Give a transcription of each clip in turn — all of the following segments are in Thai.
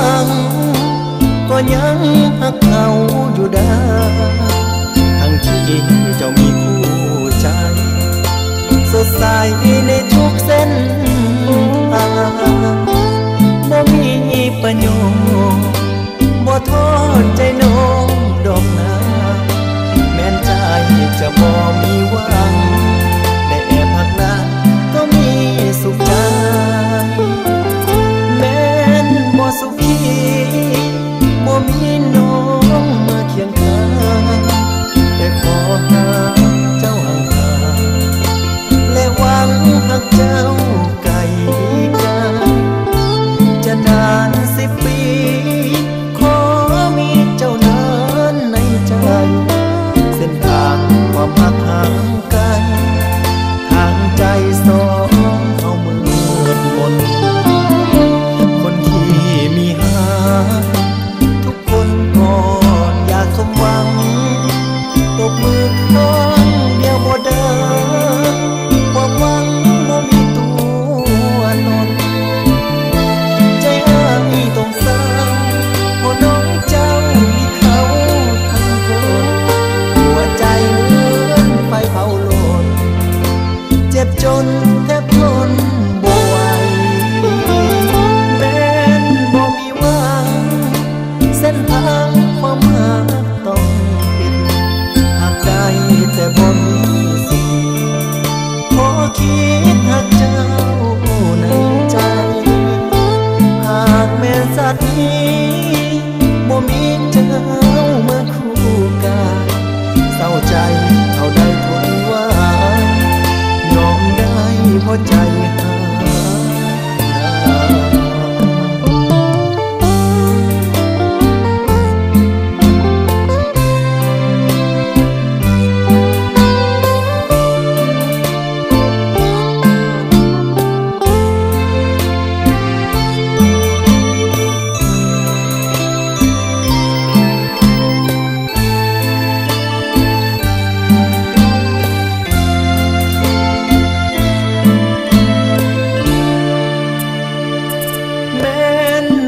างก็ยังหักเขาอยู่ได้ทั้งที่เจ้ามีคู่ใจ สดใสในทุกเส้นทางบ่มีประโยชน์บ่ทอดใจน้อง chao.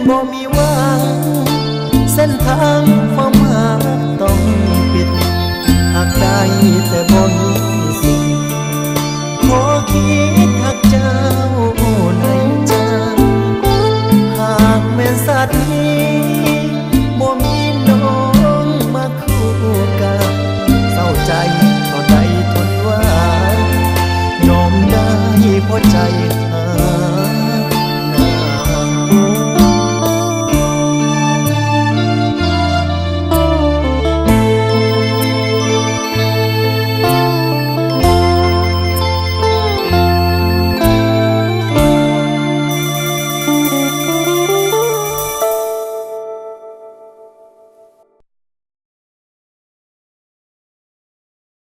บ่มีหวังเส้นทางความหาต้องปิดหากได้